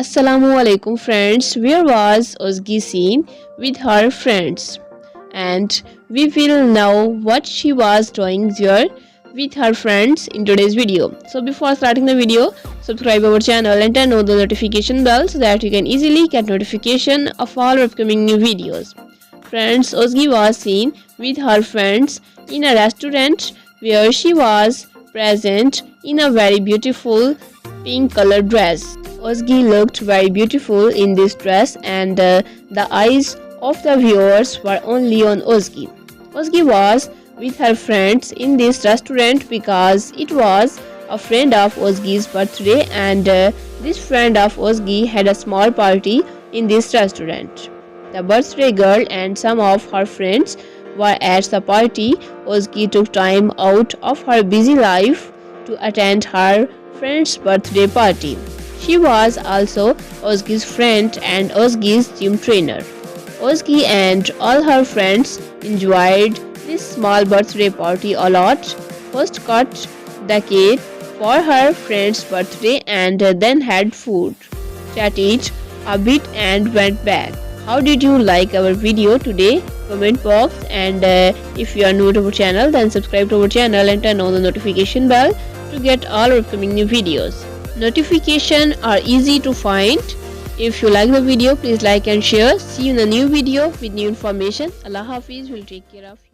Assalamu alaikum friends. Where was Ozgi seen with her friends? And we will know what she was doing there with her friends in today's video. So before starting the video, subscribe our channel and turn on the notification bell so that you can easily get notification of all upcoming new videos. Friends, Ozgi was seen with her friends in a restaurant where she was present in a very beautiful pink colored dress. Ozgi looked very beautiful in this dress and uh, the eyes of the viewers were only on Ozgi. Ozgi was with her friends in this restaurant because it was a friend of Ozgi's birthday and uh, this friend of Ozgi had a small party in this restaurant. The birthday girl and some of her friends were at the party. Ozgi took time out of her busy life to attend her friend's birthday party. She was also Ozgi's friend and Ozgi's gym trainer. Ozgi and all her friends enjoyed this small birthday party a lot. First cut the cake for her friend's birthday and then had food, chatted a bit and went back. How did you like our video today? Comment box and uh, if you are new to our channel then subscribe to our channel and turn on the notification bell to get all our upcoming new videos. Notification are easy to find. If you like the video, please like and share. See you in a new video with new information. Allah Hafiz will take care of you.